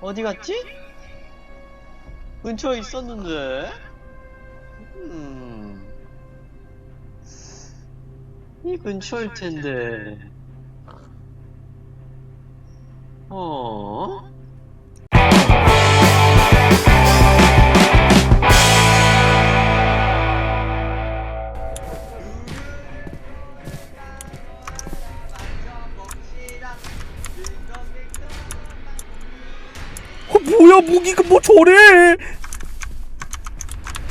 어디 갔지? 근처에 있었는데. 음. 이 근처일 텐데. 어? 뭐 저래?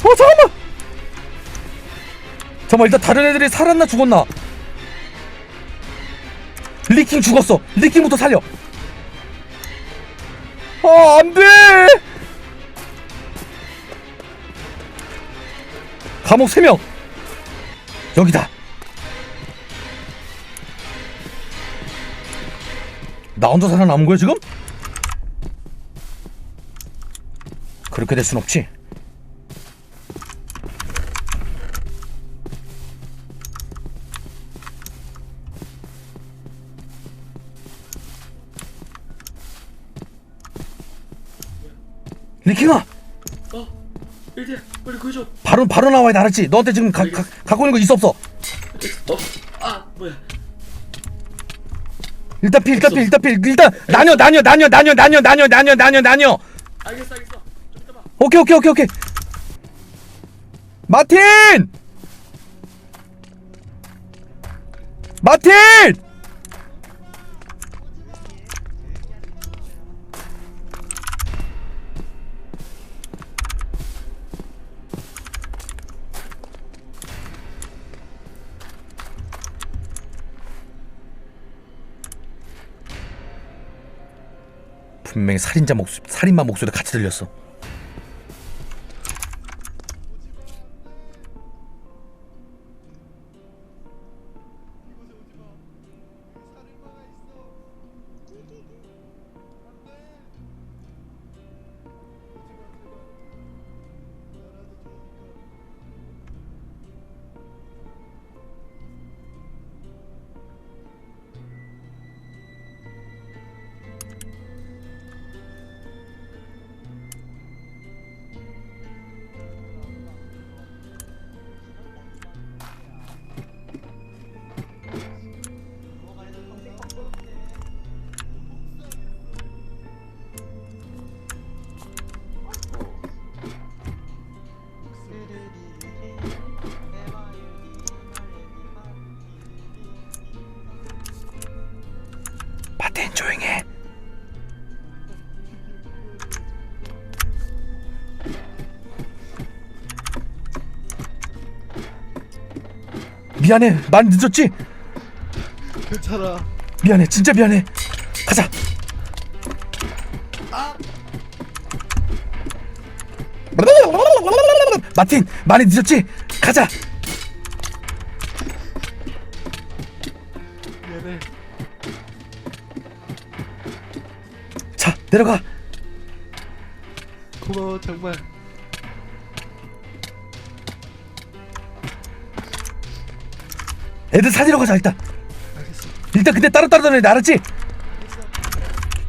어 잠깐만! 잠깐만 일단 다른 애들이 살았나 죽었나? 리킹 죽었어. 리킹부터 살려. 아 안돼! 감옥 3명. 여기다. 나 혼자 살아남은 거야 지금? 그렇게 될 순 없지. 리킹아, 어? 일대 빨리 구해줘. 바로 바로 나와야 돼, 알았지? 너한테 지금 가, 가, 갖고 있는 거 있어 없어? 어? 아 뭐야? 일단 필, 일단 필, 일단 필, 일단 나뉘어, 나뉘어, 나뉘어, 나뉘어, 나뉘어, 나뉘어, 나뉘어, 나뉘어, 나뉘어. 알겠어 알겠어. 오케이, 오케이, 오케이, 오케이. 마틴! 마틴! 분명히 살인자 목소 살인마 목소리 같이 들렸어. 미안해. 많이 늦었지? 괜찮아. 미안해. 진짜 미안해. 가자. 마틴, 많이 늦었지? 가자. 미안해. 자, 내려가. 고마워 정말. 애들 살리러 가자 일단. 알겠어. 일단 근데 따로 따로 다녀야 돼 알았지?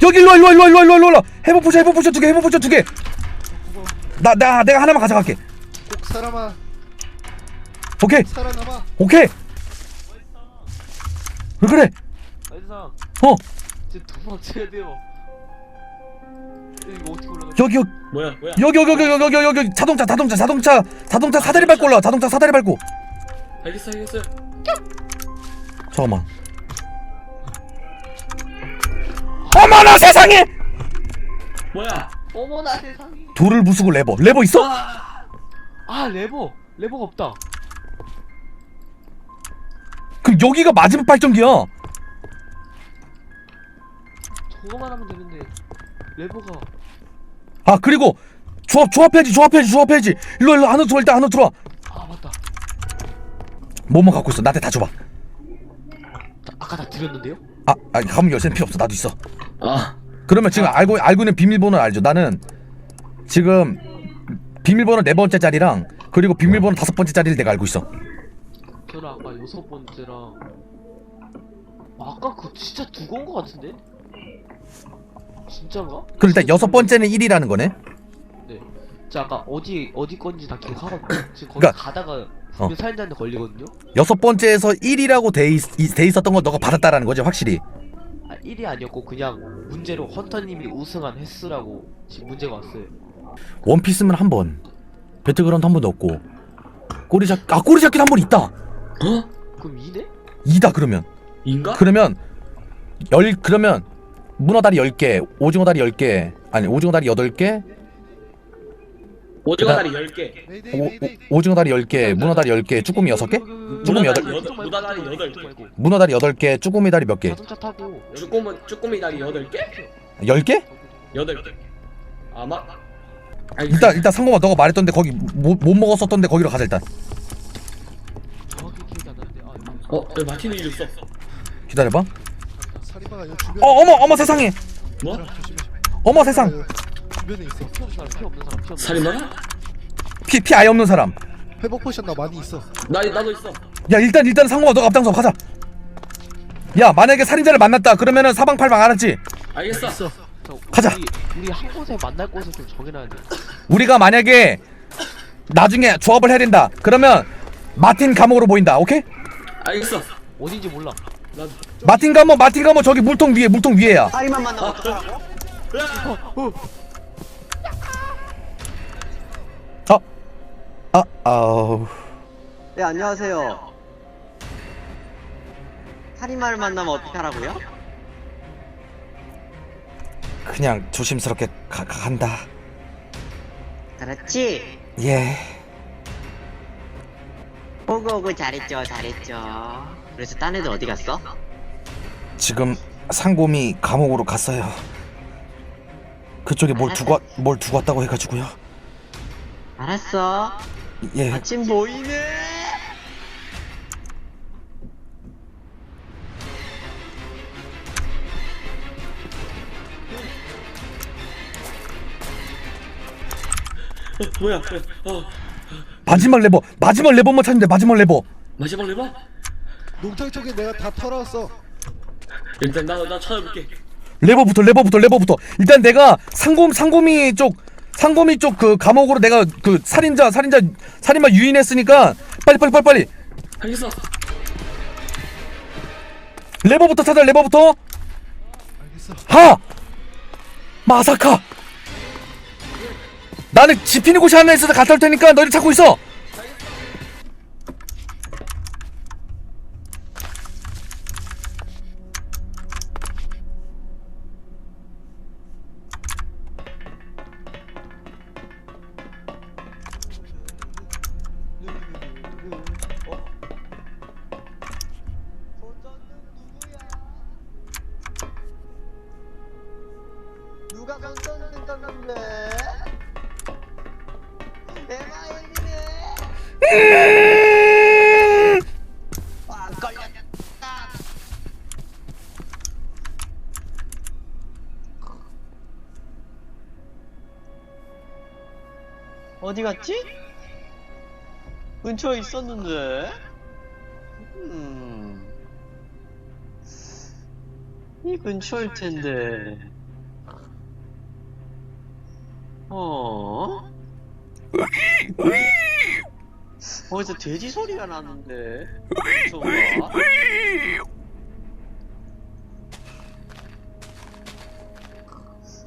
여기 일로 와 일로 와 일로 와 일로 와 일로 와 일로 와 해보 포션 해보 포션 두개 해보 포션 두개 고마워. 나, 나 내가 하나만 가져갈게 꼭 살아마. 오케이 살아남아. 오케이 왜 그래 아이상 어 이제 도망쳐야 돼요. 이거 어떻게 올라가? 여기 여기 뭐야 뭐야? 여기 여기 여기 여기 여기 여기 자동차 자동차 자동차 자동차 사다리 밟고 올라와 자동차 사다리 밟고 알겠어 알겠어. 잠깐만 어머나 세상에 뭐야? 어머나 세상에. 돌을 부수고 레버 레버 있어? 아, 아 레버 레버가 없다. 그럼 여기가 마지막 발전기야 저거만 하면 되는데 레버가 아 그리고 조합 조합해야지 조합해야지 조합해야지 일로 일로 안으로 들어와 일단 안으로 들어와. 뭐뭐 갖고 있어 나한테 다 줘봐 나 아까 다 드렸는데요? 아, 아 가문 열쇠는 필요 없어 나도 있어 아 그러면 지금 알고 알고 있는 비밀번호는 알죠 나는 지금 비밀번호 네 번째 자리랑 그리고 비밀번호 다섯 번째 자리를 내가 알고 있어 저는 아까 여섯 번째랑 아, 아까 그거 진짜 두고 온거 같은데? 진짜 진짜인가? 그럼 일단 여섯 번째는 1이라는 거네. 네. 저 아까 어디 어디 건지 다 기억하거든요. 지금 거기 그러니까- 가다가 분명 살인자한테 걸리거든요. 여섯 번째에서 1이라고 돼, 있, 이- 돼 있었던 건 너가 받았다라는 거지 확실히. 아 1이 아니었고 그냥 문제로 헌터님이 우승한 횟수라고 지금 문제가 왔어요. 원피스면 한 번, 배틀그라운드 한 번도 없고, 꼬리잡 아 꼬리잡기도 한 번 있다. 어? 그럼 2네? 2다 그러면. 인가? 그러면 열 그러면 문어 다리 10개, 오징어 다리 10개, 아니 오징어 다리 8개, 오징어 다리 10개 메이데이 오, 메이데이. 오, 오징어 다리 10개, 문어 다리 10개, 쭈꾸미 6개? 쭈꾸미 여덟- 문어 다리 여덟 개. 문어 다리 8개, 쭈꾸미 다리 몇 개? 자동차 타고 쭈꾸미, 쭈꾸미 다리 8개? 10개? 8개 아마 아니, 일단 일단 상공아 너가 말했던데 거기 못, 못 먹었었던데 거기로 가자 일단. 정확히 기억이 안 나는데 아 여기 어? 여기 있어 기다려봐. 살인마가 여 주변. 어 어머 어머 세상에. 뭐? 조심해. 어머 세상. 여 주변에 있어. 피 없는 사람 피 없는 사람 피 없는 사람 살인마가? 피피 아예 없는 사람. 회복 포션 나 많이 있어. 나, 나도 있어 야 일단 일단 상공아 너가 앞장서 가자. 야 만약에 살인자를 만났다 그러면은 사방팔방 알았지? 알겠어 있어. 저, 가자. 우리, 우리 한 곳에 만날 곳을 좀 정해놔야 돼. 우리가 만약에 나중에 조합을 해야 된다. 그러면 마틴 감옥으로 보인다. 오케이? 알겠어 어딘지 몰라. 나 마틴 감옥 마틴 감옥 저기 물통 위에 물통 위에야. 어떡하라고? 어? 아 아우. 네 안녕하세요 살인마를 만나면 어떡하라고요? 그냥 조심스럽게 가, 가- 간다. 그렇지 예. 호구호구 잘했죠 잘했죠 그래서 딴 애들 어디 갔어? 지금 상곰이 감옥으로 갔어요. 그쪽에 뭘 두고 왔- 뭘 두고 왔다고 해가지고요. 알았어 예. 마침 보이네 어, 뭐야 뭐야 어 마지막 레버 마지막 레버만 찾는데 마지막 레버. 마지막 레버? 농장 쪽에 내가 다 털어왔어. 일단 나, 나 찾아볼게 레버부터 레버부터 레버부터 일단 내가 상곰 상곰이 쪽 상곰이 쪽 그 감옥으로 내가 그 살인자 살인자 살인마 유인했으니까 빨리 빨리 빨리 빨리. 알겠어. 레버부터 찾아 레버부터. 알겠어. 하! 마사카! 나는 지피는 곳이 하나 있어서 갔다 올 테니까 너희 찾고 있어 어디 갔지? 근처에 있었는데 음... 이 근처일 텐데 어? 어디서 돼지 소리가 나는데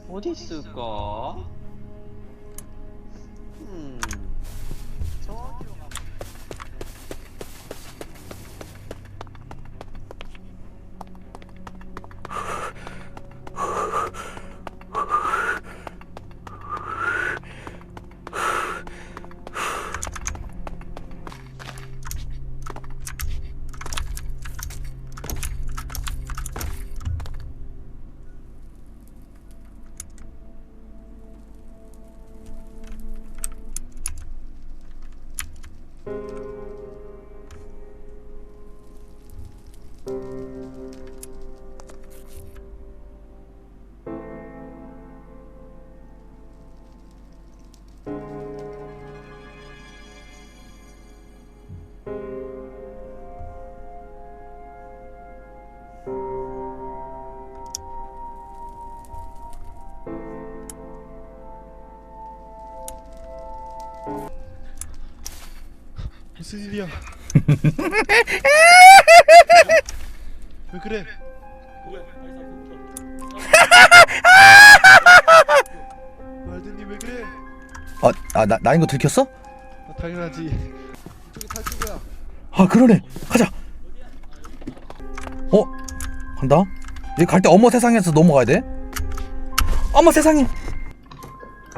어디 있을까? 음 무슨 일이야? 왜 그래? 말드님 왜 그래? 아, 아 나, 나인 거 들켰어? 아, 당연하지. 이쪽에 탈출구야. 아 그러네 가자 어? 간다 여기 갈때 어머 세상에서 넘어가야 돼 어머 세상에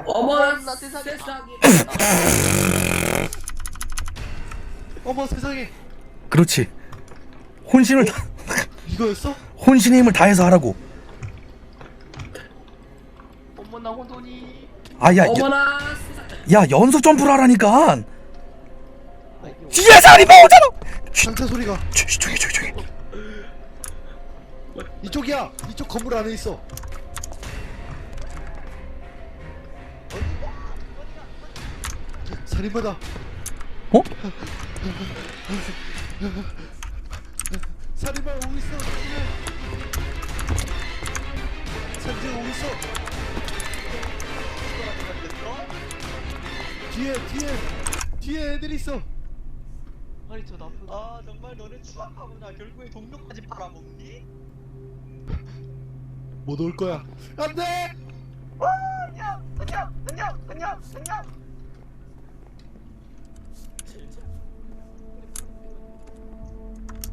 어머 나 세상에 어머 세상에. 그렇지. 혼신을 다- 이거였어? 혼신의 힘을 다해서 하라고. 어머나 혼돈이. 아야 어머나. 야 연속 점프를 하라니까. 아, 이게 뒤에서 아니 뭐 오잖아! 상자 소리가. 조용히 조용히 조용히 조용히 이쪽이야. 이쪽 건물 안에 있어. 살인마다. 어? 살인마 오고 있어. 산지가 오고 있어. 뒤에 뒤에 뒤에 애들 있어. 아니 저 나쁜 아 정말 너는 추악하구나 결국에 동료까지 팔아먹니? 못 올 거야. 안돼. 안녕 안녕 안녕 안녕 안녕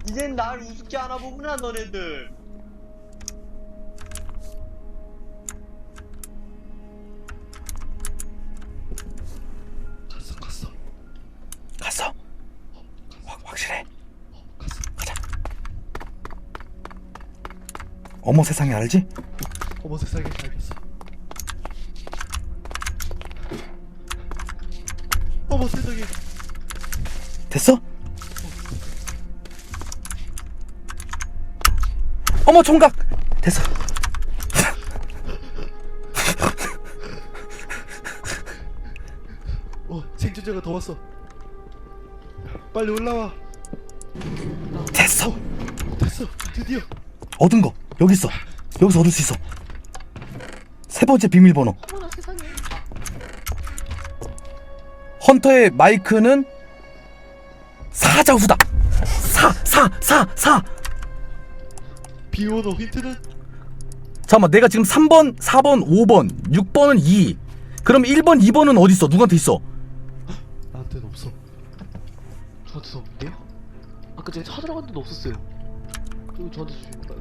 이젠 날 우습게 하나 보구나 너네들 갔어 갔어. 갔어 확, 확실해 가자 어머 세상에 알지? 어머 세상에 알겠어. 어머 총각! 됐어. 어 생존자가 더 왔어. 빨리 올라와. 됐어. 됐어. 드디어. 얻은 거. 여기 있어. 여기서 얻을 수 있어. 세 번째 비밀번호. 어머나 세상에. 헌터의 마이크는 사자후다. 사 사 사 사 비오노 힌트는? 잠깐만 내가 지금 3번 4번 5번 6번은 2 그럼 1번 2번은 어디 있어? 누구한테 있어? 나한테는 없어. 저한테도 없는데요? 아까 제가 찾으러 갔는데도 없었어요. 저기 저한테 주신 건가요?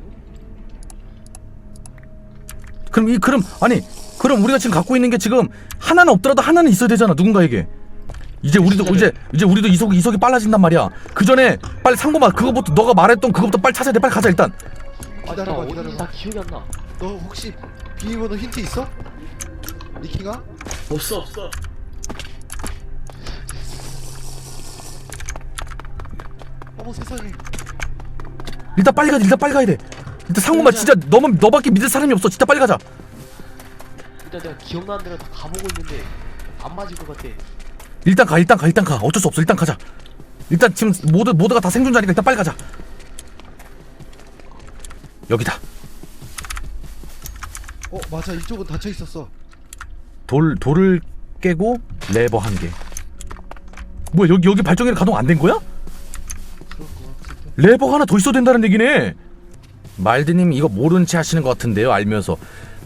그럼 이 그럼 아니 그럼 우리가 지금 갖고 있는 게 지금 하나는 없더라도 하나는 있어야 되잖아 누군가에게. 이제 우리도 이제 이제 우리도 이속 이속이 빨라진단 말이야. 그 전에 빨리 상고마. 그거부터 너가 말했던 그거부터 빨리 찾아야 돼. 빨리 가자 일단. 아, 기다려봐, 나 어디 기다려봐. 나 기억이 안 나. 너 혹시 비밀번호 힌트 있어? 니킹아? 없어 없어. 어머 세상에. 일단 빨리 가자 일단 빨리 가야 돼. 일단 상고마 진짜 너만 너밖에 믿을 사람이 없어. 진짜 빨리 가자. 일단 내가 기억나는 데를 다 가보고 있는데 안 맞을 것 같아. 일단 가 일단 가 일단 가. 어쩔 수 없어. 일단 가자. 일단 지금 모두 모두가 다 생존자니까 일단 빨리 가자 여기다 어 맞아 이쪽은 닫혀 있었어. 돌 돌을 깨고 레버 한 개. 뭐야 여기 여기 발전기를 가동 안 된 거야? 그럴 것 같은데. 레버가 하나 더 있어야 된다는 얘기네. 말드님 이거 모른 채 하시는 것 같은데요 알면서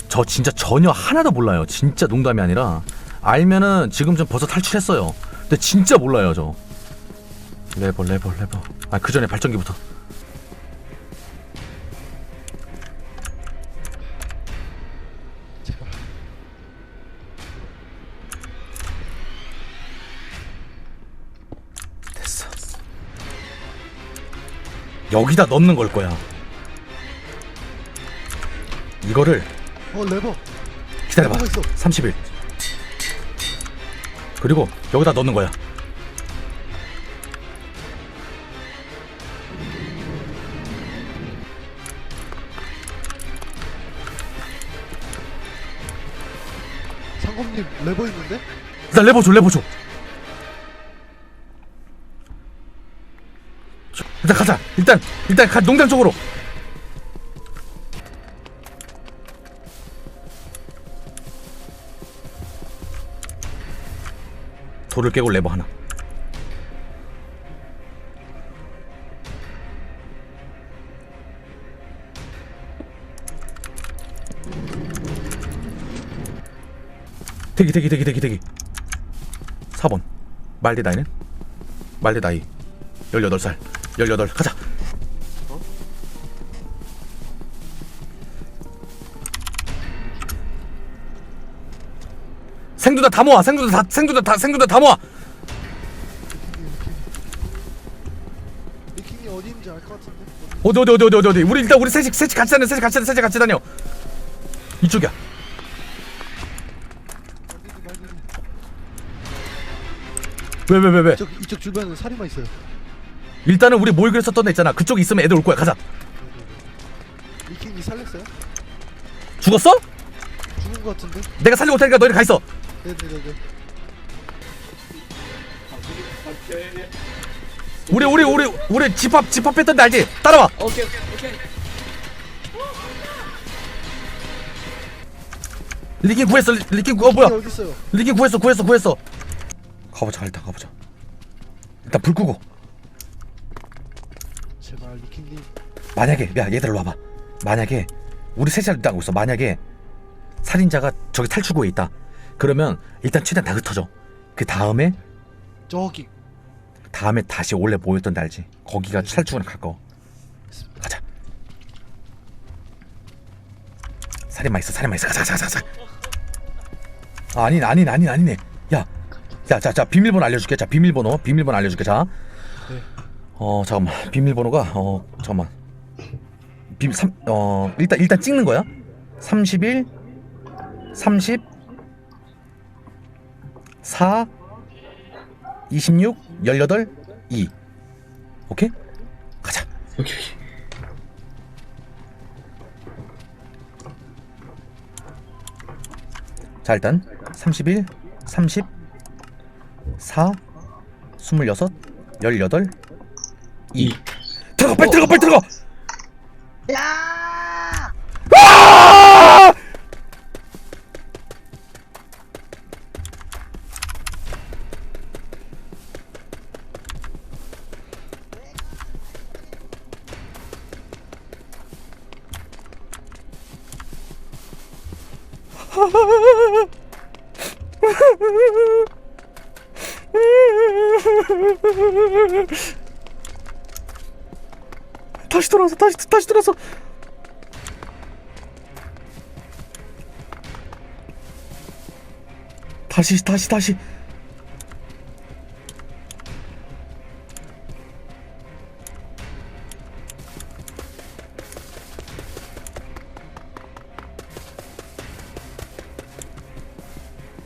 저 진짜 전혀 하나도 몰라요. 진짜 농담이 아니라 알면은 지금 좀 벌써 탈출했어요. 근데 진짜 몰라요 저. 레버 레버 레버. 아 그 전에 발전기부터. 여기다 넣는 걸 거야. 이거를 어 레버. 기다려봐. 레버가 있어. 30일. 그리고 여기다 넣는 거야. 상검님 레버 있는데? 일단 레버 줘, 레버 줘. 줘, 일단 가자. 일단 가 농장 쪽으로. 돌을 깨고 레버 하나. 대기 대기 대기 대기 대기 4번 말디 나이는? 말디 나이. 18살 18 가자 생두다 다 모아 생두다 다 생두다 다 생두다 다 모아 어디 있는지 알 것 같은데. 어디 어디 어디 어디 어디 어디 우리 일단 우리 셋이 셋이 같이 다녀 셋이 같이 다녀 셋이 같이 다녀 이쪽이야 말들이 말들이. 왜왜 왜 왜 이쪽 이쪽 주변에 살인마 있어요. 일단은 우리 모이기로 썼던 데 있잖아 그쪽 있으면 애들 올 거야 가자 리킹이 살렸어요? 죽었어? 죽은 것 같은데. 내가 살리고 올 테니까 너희들 가 있어 네네네네. 우리 우리 우리 우리 집합 집합 했던 데 알지? 따라와 오케이 오케이 오케이. 리킨 구했어 리- 리킨 구어 뭐야 어디 있어요? 리킨 구했어 구했어 구했어 가보자 일단 가보자 일단 불 끄고 제발 리킹님. 만약에 야 얘들 로 와봐 만약에 우리 셋이 일단 하고 있어 만약에 살인자가 저기 탈출구에 있다 그러면 일단 최대한 다 흩어져 그 다음에 저기. 다음에 다시 원래 모였던 데 알지 거기가 탈출구랑 가까워 가자. 살인마 있어 살인마 있어. 가자 가자 가자 가자. 아, 아닌 아닌 아닌 아니네. 야자자자 비밀번호 알려줄게. 자 비밀번호 비밀번호 알려줄게. 자어 잠깐만. 비밀번호가 어 잠깐만. 비, 삼, 어 일단 일단 찍는 거야? 31 30 4 26 18 2 오케이? 가자. 오케이. 자 일단 31 30 4 26 18 2 들어가 빨리 들어가 빨리 들어가! 야! 돌아서 다시 다시 돌아서 다시 다시 다시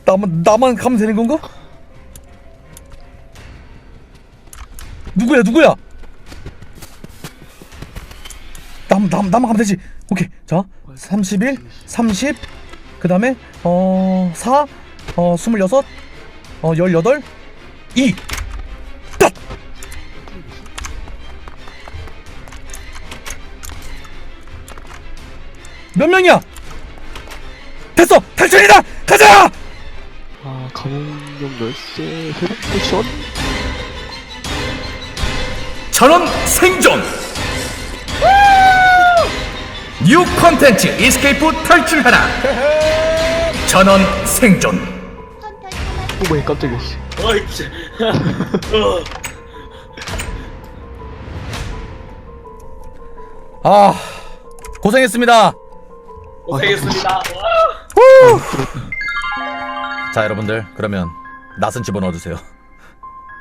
나만 나만 가면 되는 건가? 누구야 누구야? 남, 남, 나만 가면 되지 오케이 자 31, 30 그 다음에 어 4, 어 26, 어 18, 2 딱! 몇 명이야? 됐어! 탈출이다! 가자! 아 감옥용 열쇠 회복포션 전원 생존! 뉴 컨텐츠 이스케이프 탈출하라! 전원 생존! 오마이 깜짝이야 씨. 어이 진짜. 어. 아 고생했습니다. 고생했습니다. 자 여러분들 그러면 낫은 집어 넣어주세요.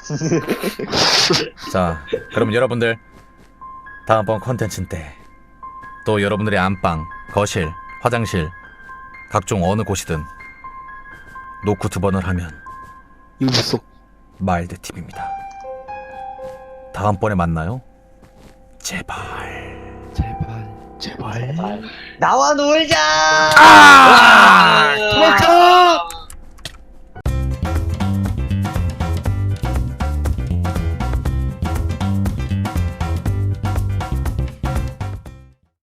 자 그럼 여러분들 다음번 컨텐츠 때 또 여러분들의 안방, 거실, 화장실 각종 어느 곳이든 노크 두 번을 하면 여기 있어 마일드 TV입니다. 다음번에 만나요. 제발. 제발 제발 나와 놀자! 아! 도망쳐!